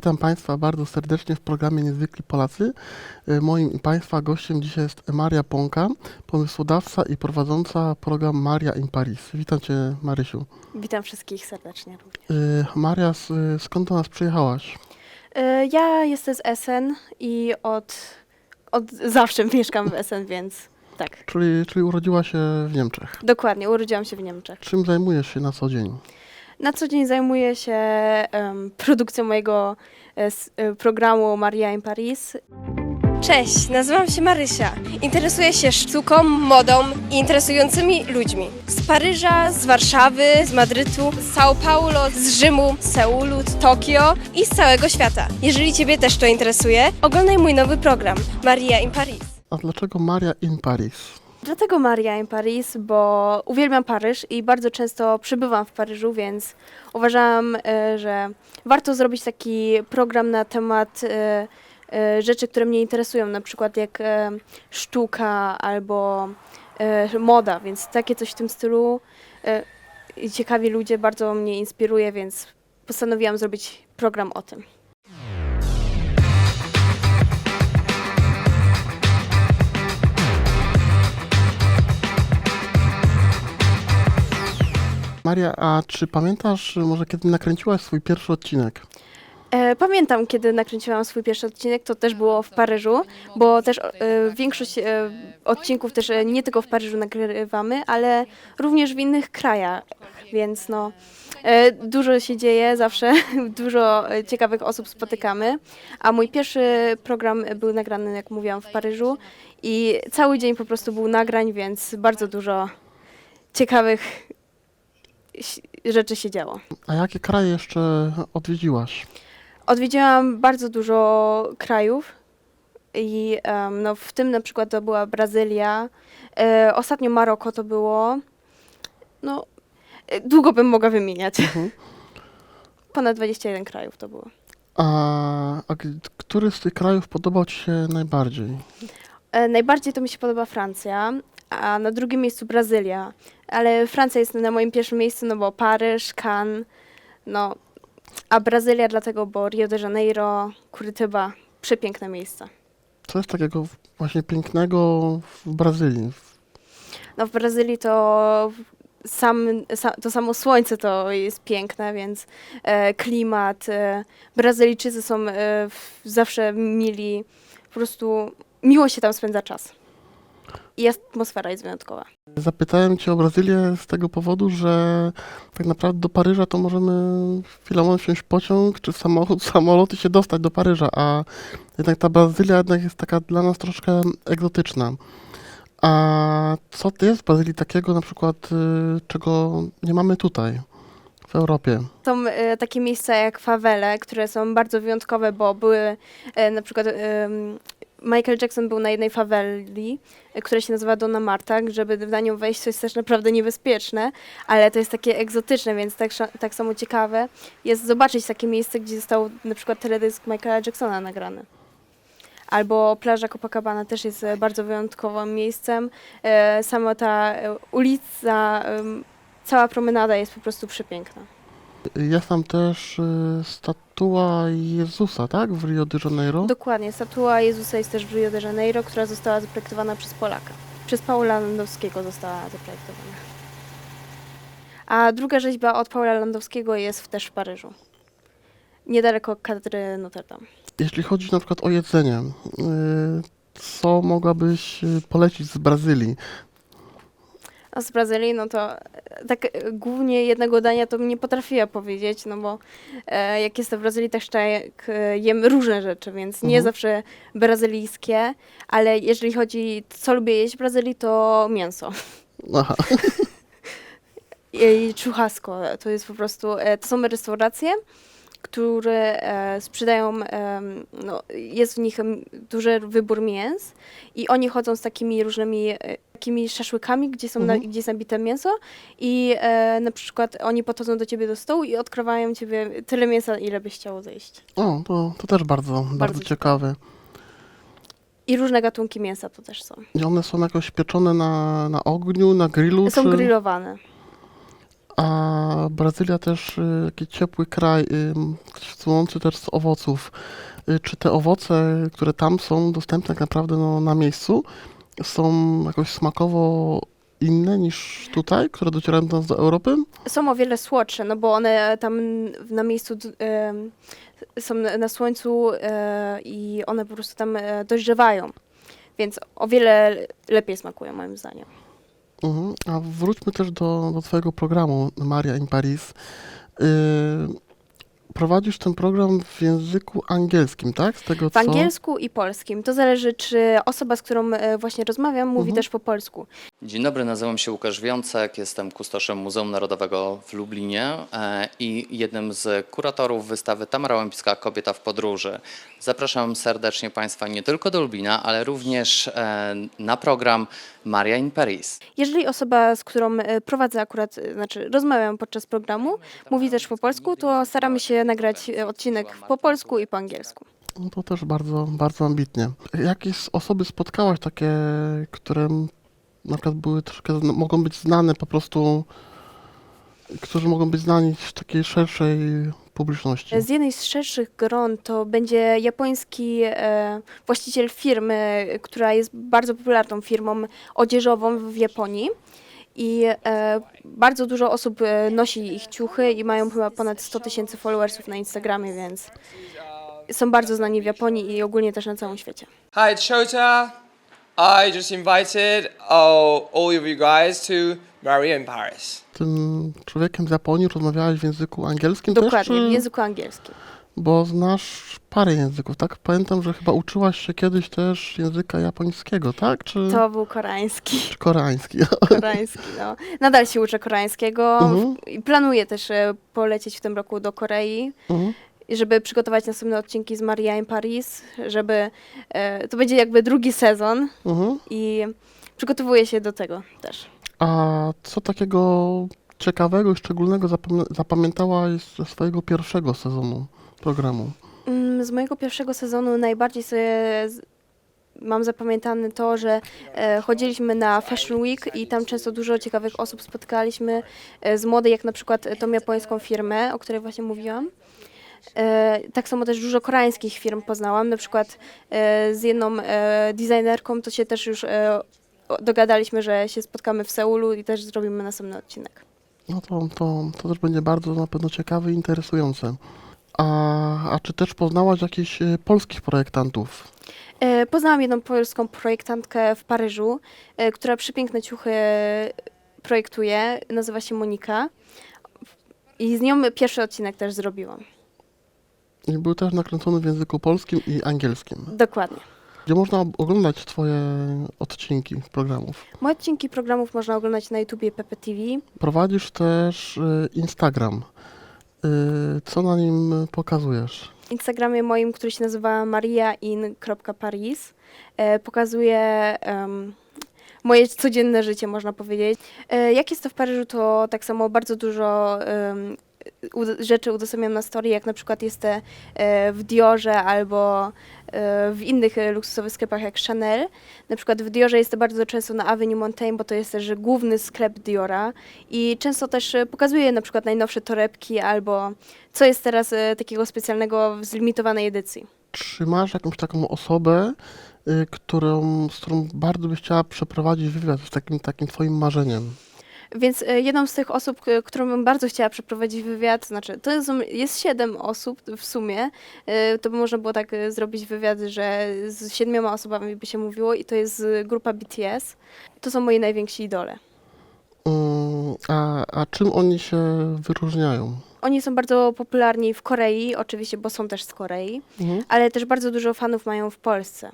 Witam Państwa bardzo serdecznie w programie Niezwykli Polacy. Y, Moim i Państwa gościem dzisiaj jest Maria Pąka, pomysłodawca i prowadząca program Maria in Paris. Witam Cię, Marysiu. Witam wszystkich serdecznie również. Y, Maria, y, skąd do nas przyjechałaś? E, Ja jestem z Essen i od, od zawsze mieszkam w Essen, więc tak, Czyli, czyli urodziła się w Niemczech. dokładnie, urodziłam się w Niemczech. Czym zajmujesz się na co dzień? Na co dzień zajmuję się em, produkcją mojego e, s- e, programu Maria in Paris. Cześć, nazywam się Marysia. Interesuję się sztuką, modą i interesującymi ludźmi. Z Paryża, z Warszawy, z Madrytu, z São Paulo, z Rzymu, z Seulu, Tokio i z całego świata. Jeżeli Ciebie też to interesuje, oglądaj mój nowy program Maria in Paris. A dlaczego Maria in Paris? Dlatego Maria in Paris, bo uwielbiam Paryż i bardzo często przybywam w Paryżu, więc uważam, e, że warto zrobić taki program na temat e, e, rzeczy, które mnie interesują, na przykład jak sztuka albo moda, więc takie coś w tym stylu. Ciekawi ludzie, bardzo mnie inspiruje, więc postanowiłam zrobić program o tym. Maria, a czy pamiętasz y, może kiedy nakręciłaś swój pierwszy odcinek? E, Pamiętam, kiedy nakręciłam swój pierwszy odcinek, to też było w Paryżu, bo też e, większość e, odcinków też nie tylko w Paryżu nagrywamy, ale również w innych krajach, więc no dużo się dzieje zawsze, dużo ciekawych osób spotykamy, a mój pierwszy program był nagrany, jak mówiłam, w Paryżu i cały dzień po prostu był nagrań, więc bardzo dużo ciekawych rzeczy się działo. A jakie kraje jeszcze odwiedziłaś? Odwiedziłam bardzo dużo krajów i em, no, w tym na przykład to była Brazylia, e, ostatnio Maroko to było. No, e, długo bym mogła wymieniać. Mhm. Ponad 21 krajów to było. A, a g- który z tych krajów podobał Ci się najbardziej? E, najbardziej to mi się podoba Francja, a na drugim miejscu Brazylia. Ale Francja jest na moim pierwszym miejscu, no bo Paryż, Cannes, no, a Brazylia dlatego, bo Rio de Janeiro, Curitiba, przepiękne miejsca. Co jest takiego właśnie pięknego w Brazylii? No w Brazylii to sam, sa, to samo słońce to jest piękne, więc e, klimat. E, Brazylijczycy są e, w, zawsze mili, po prostu miło się tam spędza czas. I atmosfera jest wyjątkowa. Zapytałem Cię o Brazylię z tego powodu, że tak naprawdę do Paryża to możemy chwilą wsiąść pociąg czy samochód, samolot i się dostać do Paryża, a jednak ta Brazylia jednak jest taka dla nas troszkę egzotyczna. A co jest w Brazylii takiego na przykład, y, czego nie mamy tutaj w Europie? Są e, takie miejsca jak fawele, które są bardzo wyjątkowe, bo były e, na przykład Michael Jackson był na jednej faweli, e, która się nazywa Donna Marta, żeby na nią wejść, to jest też naprawdę niebezpieczne, ale to jest takie egzotyczne, więc tak, tak samo ciekawe jest zobaczyć takie miejsce, gdzie został na przykład teledysk Michaela Jacksona nagrany. Albo plaża Copacabana też jest e, bardzo wyjątkowym miejscem. E, Sama ta ulica, cała promenada jest po prostu przepiękna. Jest tam też y, statua Jezusa, tak? W Rio de Janeiro. Dokładnie, statua Jezusa jest też w Rio de Janeiro, która została zaprojektowana przez Polaka. Przez Paula Landowskiego została zaprojektowana. A druga rzeźba od Paula Landowskiego jest też w Paryżu. Niedaleko katedry Notre Dame. Jeśli chodzi na przykład o jedzenie, y, co mogłabyś y, polecić z Brazylii? A z Brazylii, no to e, tak e, głównie jednego dania to bym nie potrafiła powiedzieć, no bo e, jak jestem w Brazylii, też tak e, jem różne rzeczy, więc nie Mhm. zawsze brazylijskie, ale jeżeli chodzi, co lubię jeść w Brazylii, to mięso. Aha. i churrasco. To jest po prostu, e, to są restauracje, które e, sprzedają, no, jest w nich duży wybór mięs i oni chodzą z takimi różnymi e, takimi szaszłykami, gdzie, są na, Mhm. gdzie jest nabite mięso i e, na przykład oni podchodzą do ciebie do stołu i odkrywają ciebie tyle mięsa, ile byś chciało zjeść. O, to, to też bardzo, bardzo, ciekawe. I różne gatunki mięsa to też są. I one są jakoś pieczone na, na ogniu, na grillu? Są czy... grillowane. A Brazylia też y, taki ciepły kraj, y, słonący też z owoców. Y, Czy te owoce, które tam są dostępne tak naprawdę no, na miejscu, są jakoś smakowo inne niż tutaj, które docierają do nas do Europy? Są o wiele słodsze, no bo one tam na miejscu em, są na słońcu e, i one po prostu tam dojrzewają. Więc o wiele lepiej smakują moim zdaniem. Mhm. A wróćmy też do, do Twojego programu Maria in Paris. Y, prowadzisz ten program w języku angielskim, tak? Z tego W co... angielsku i polskim. To zależy, czy osoba, z którą e, właśnie rozmawiam, mówi Mhm. też po polsku. Dzień dobry, nazywam się Łukasz Wiącek, jestem kustoszem Muzeum Narodowego w Lublinie e, i jednym z kuratorów wystawy Tamara Łępicka Kobieta w podróży. Zapraszam serdecznie Państwa nie tylko do Lublina, ale również e, na program Maria in Paris. Jeżeli osoba, z którą e, prowadzę akurat, e, znaczy rozmawiam podczas programu, mówi też po polsku, to staramy się nagrać e, odcinek po polsku i po angielsku. No to też bardzo, bardzo ambitnie. Jakieś osoby spotkałaś takie, które na przykład były troszkę, mogą być znane po prostu, którzy mogą być znani w takiej szerszej publiczności? Z jednej z szerszych gron to będzie japoński e, właściciel firmy, która jest bardzo popularną firmą odzieżową w Japonii. I e, bardzo dużo osób e, nosi ich ciuchy i mają chyba ponad 100 tysięcy followersów na Instagramie, więc są bardzo znani w Japonii i ogólnie też na całym świecie. Hi, it's Shota. I just invited uh, all of you guys to in Paris. Tym człowiekiem z Japonii rozmawiałaś w języku angielskim też, Dokładnie, czy... w języku angielskim. Bo znasz parę języków, tak? Pamiętam, że chyba uczyłaś się kiedyś też języka japońskiego, tak? Czy, To był koreański. czy koreański? Koreański, no. Nadal się uczę koreańskiego Mhm. planuję też e, polecieć w tym roku do Korei. Mhm. żeby przygotować następne odcinki z Maria in Paris, żeby e, to będzie jakby drugi sezon Mhm. i przygotowuję się do tego też. A co takiego ciekawego i szczególnego zapamię- zapamiętałaś ze swojego pierwszego sezonu programu? Mm, Z mojego pierwszego sezonu najbardziej sobie mam zapamiętane to, że e, chodziliśmy na Fashion Week i tam często dużo ciekawych osób spotkaliśmy e, z mody, jak na przykład e, tą japońską firmę, o której właśnie mówiłam. E, tak samo też dużo koreańskich firm poznałam, na przykład e, z jedną e, designerką to się też już e, dogadaliśmy, że się spotkamy w Seulu i też zrobimy następny odcinek. No to, to, to też będzie bardzo na pewno ciekawe i interesujące. A, a czy też poznałaś jakichś e, polskich projektantów? E, Poznałam jedną polską projektantkę w Paryżu, e, która przepiękne ciuchy projektuje. Nazywa się Monika. I z nią pierwszy odcinek też zrobiłam. I był też nakręcony w języku polskim i angielskim. Dokładnie. Gdzie można oglądać Twoje odcinki programów? Moje odcinki programów można oglądać na YouTubie Pepe TV. Prowadzisz też e, Instagram. E, Co na nim pokazujesz? W Instagramie moim, który się nazywa mariain.paris. E, pokazuję em, moje codzienne życie, można powiedzieć. E, jak jest to w Paryżu, to tak samo bardzo dużo ud- rzeczy udostępniam na story, jak na przykład jestem e, w Diorze albo e, w innych e, luksusowych sklepach jak Chanel. Na przykład w Diorze jest to bardzo często na Avenue Montaigne, bo to jest też główny sklep Diora i często też pokazuję na przykład najnowsze torebki albo co jest teraz takiego specjalnego w zlimitowanej edycji. Czy masz jakąś taką osobę, którą, z którą bardzo byś chciała przeprowadzić wywiad, z takim, takim twoim marzeniem? Więc e, jedną z tych osób, którą bym bardzo chciała przeprowadzić wywiad, znaczy to jest, jest siedem osób w sumie, e, to by można było tak e, zrobić wywiad, że z siedmioma osobami by się mówiło i to jest grupa BTS. To są moi najwięksi idole. Mm, A, a czym oni się wyróżniają? Oni są bardzo popularni w Korei, oczywiście, bo są też z Korei, Mhm. ale też bardzo dużo fanów mają w Polsce.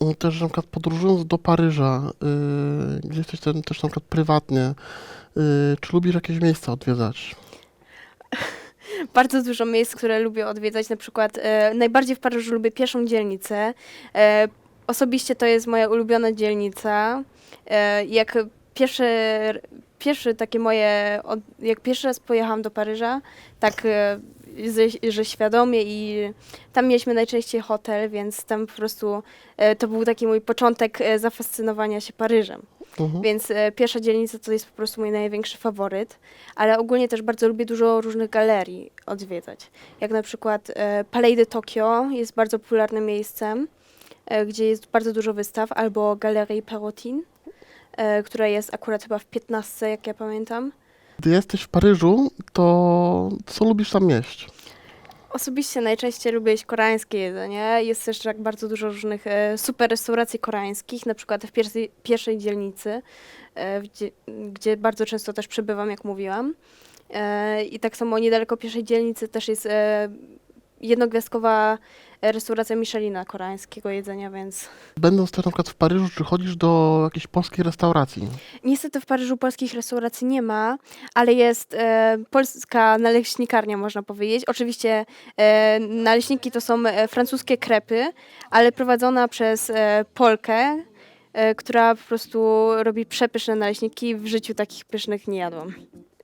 Mm, Też na przykład podróżując do Paryża, y, gdzie jesteś ten, też na przykład prywatnie, y, czy lubisz jakieś miejsca odwiedzać? bardzo dużo miejsc, które lubię odwiedzać. Na przykład e, najbardziej w Paryżu lubię pierwszą dzielnicę. E, osobiście to jest moja ulubiona dzielnica. E, jak pierwszy, pierwszy takie moje, od, jak pierwszy raz pojechałam do Paryża, tak ze, że świadomie i tam mieliśmy najczęściej hotel, więc tam po prostu e, to był taki mój początek e, zafascynowania się Paryżem. Mhm. Więc e, pierwsza dzielnica to jest po prostu mój największy faworyt, ale ogólnie też bardzo lubię dużo różnych galerii odwiedzać. Jak na przykład e, Palais de Tokio jest bardzo popularnym miejscem, e, gdzie jest bardzo dużo wystaw, albo Galerii Perrotin, e, która jest akurat chyba w 15, jak ja pamiętam. Gdy jesteś w Paryżu, to co lubisz tam jeść? Osobiście najczęściej lubię jeść koreańskie jedzenie. Jest też tak bardzo dużo różnych e, super restauracji koreańskich, na przykład w pierwszej, pierwszej dzielnicy, e, gdzie, gdzie bardzo często też przebywam, jak mówiłam. E, I tak samo niedaleko pierwszej dzielnicy też jest e, jednogwiazdkowa restauracja Michelina koreańskiego jedzenia, więc Będąc też na przykład w Paryżu, czy chodzisz do jakiejś polskiej restauracji? niestety w Paryżu polskich restauracji nie ma, ale jest e, polska naleśnikarnia, można powiedzieć. Oczywiście e, naleśniki to są e, francuskie krepy, ale prowadzona przez e, Polkę, e, która po prostu robi przepyszne naleśniki. W życiu takich pysznych nie jadłam.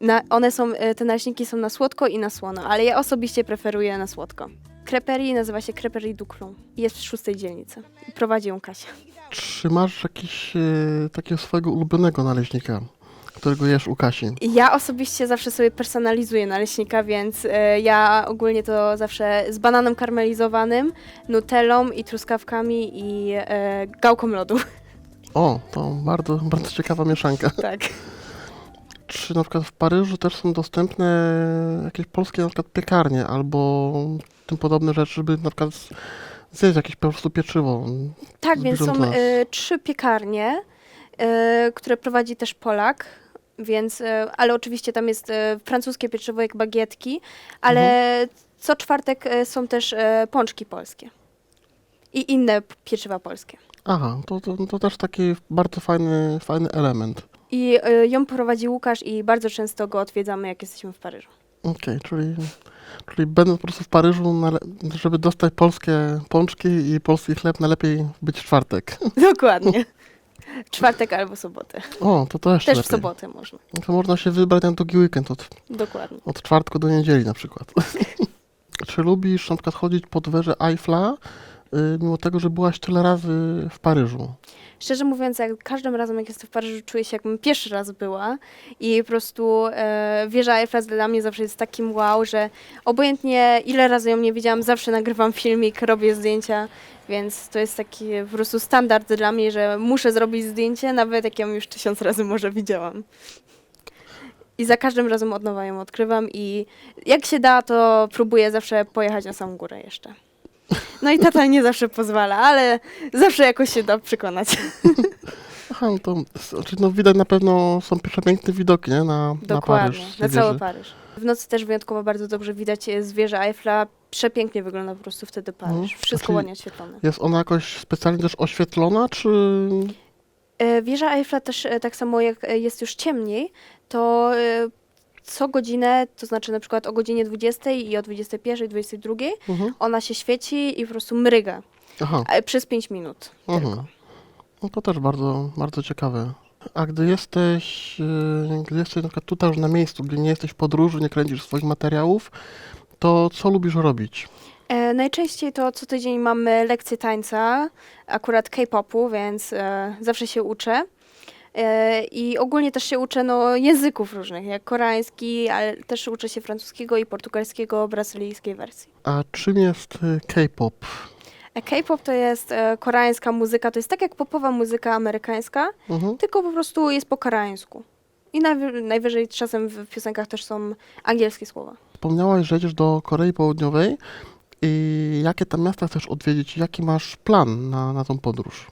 Na, one są, e, te naleśniki są na słodko i na słono, ale ja osobiście preferuję na słodko. Creperie nazywa się Creperie Duclon. Jest w szóstej dzielnicy. Prowadzi ją Kasia. Czy masz jakiś e, takiego swojego ulubionego naleśnika, którego jesz u Kasi? Ja osobiście zawsze sobie personalizuję naleśnika, więc e, ja ogólnie to zawsze z bananem karmelizowanym, nutellą i truskawkami i e, gałką lodu. O, to bardzo, bardzo ciekawa mieszanka. tak. Czy na przykład w Paryżu też są dostępne jakieś polskie na przykład piekarnie albo tym podobne rzeczy, żeby na przykład zjeść jakieś po prostu pieczywo? Tak, więc są e, trzy piekarnie, e, które prowadzi też Polak. Więc, e, ale oczywiście tam jest e, francuskie pieczywo jak bagietki, ale co czwartek e, są też pączki polskie i inne p- pieczywa polskie. Aha, to, to, to też taki bardzo fajny, fajny element. I e, ją prowadzi Łukasz i bardzo często go odwiedzamy, jak jesteśmy w Paryżu. Okej, czyli, czyli będąc po prostu w Paryżu, nale- żeby dostać polskie pączki i polski chleb, najlepiej być w czwartek. Dokładnie. Czwartek albo sobotę. O, to to jeszcze Też w lepiej. sobotę można. To można się wybrać na długi weekend od, Dokładnie. od czwartku do niedzieli na przykład. Czy lubisz na przykład chodzić pod wieżę Eiffla, y, mimo tego, że byłaś tyle razy w Paryżu? Szczerze mówiąc, jak każdym razem, jak jestem w Paryżu, czuję się, jakbym pierwszy raz była. I po prostu e, wieża Eiffla dla mnie zawsze jest takim wow, że obojętnie ile razy ją nie widziałam, zawsze nagrywam filmik, robię zdjęcia. Więc to jest taki po prostu standard dla mnie, że muszę zrobić zdjęcie, nawet jak ją już tysiąc razy może widziałam. I za każdym razem od nowa ją odkrywam i jak się da, to próbuję zawsze pojechać na samą górę jeszcze. No i tata nie zawsze pozwala, ale zawsze jakoś się da przekonać. Aha, no to znaczy, no, widać na pewno są przepiękne widoki nie? Na, na Dokładnie, Paryż. na cały wieży. Paryż. W nocy też wyjątkowo bardzo dobrze widać e, z wieży Eiffla. Przepięknie wygląda po prostu wtedy Paryż. Mhm. Wszystko Znaczy- ładnie oświetlone. Jest ona jakoś specjalnie też oświetlona, czy... E, Wieża Eiffla też e, tak samo jak e, jest już ciemniej, to e, co godzinę, to znaczy na przykład o godzinie 20 i o 21, 22, Mhm. ona się świeci i po prostu mryga Aha. e, przez 5 minut Mhm. tylko. No to też bardzo, bardzo ciekawe. A gdy jesteś, yy, gdy jesteś na przykład tutaj już na miejscu, gdy nie jesteś w podróży, nie kręcisz swoich materiałów, to co lubisz robić? E, najczęściej to co tydzień mamy lekcje tańca, akurat K-popu, więc e, zawsze się uczę. E, I ogólnie też się uczę no, języków różnych, jak koreański, ale też uczę się francuskiego i portugalskiego, brazylijskiej wersji. A czym jest y, K-pop? E, K-pop to jest e, koreańska muzyka, to jest tak jak popowa muzyka amerykańska, Mhm. tylko po prostu jest po koreańsku. I najwy- najwyżej czasem w piosenkach też są angielskie słowa. Wspomniałaś, że jedziesz do Korei Południowej i jakie tam miasta chcesz odwiedzić? Jaki masz plan na, na tą podróż?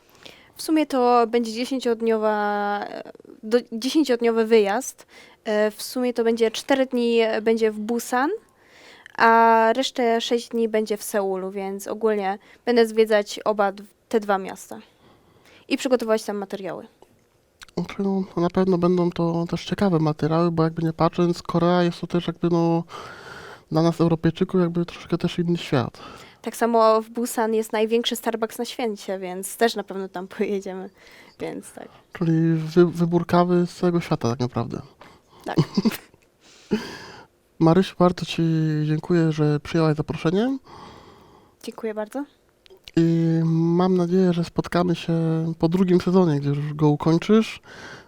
W sumie to będzie 10-dniowa, e, do- 10-dniowy wyjazd. E, W sumie to będzie 4 dni e, będzie w Busan, a resztę 6 dni będzie w Seulu, więc ogólnie będę zwiedzać oba te dwa miasta i przygotować tam materiały. Znaczy, no, na pewno będą to też ciekawe materiały, bo jakby nie patrząc, Korea jest to też jakby no dla nas Europejczyków jakby troszkę też inny świat. Tak samo w Busan jest największy Starbucks na świecie, więc też na pewno tam pojedziemy, więc tak. Czyli wy, wybór kawy z całego świata tak naprawdę. Tak. Marysiu, bardzo Ci dziękuję, że przyjęłaś zaproszenie Dziękuję bardzo. i mam nadzieję, że spotkamy się po drugim sezonie, gdzie już go ukończysz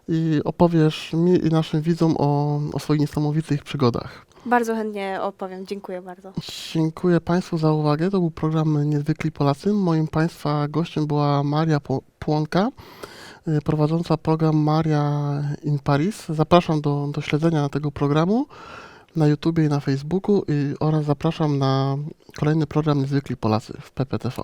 i opowiesz mi i naszym widzom o, o swoich niesamowitych przygodach. Bardzo chętnie opowiem. Dziękuję bardzo. Dziękuję Państwu za uwagę. To był program Niezwykli Polacy. Moim Państwa gościem była Maria Pło- Płonka, y, prowadząca program Maria in Paris. Zapraszam do, do śledzenia tego programu na YouTubie i na Facebooku i, oraz zapraszam na kolejny program Niezwykli Polacy w PPTV.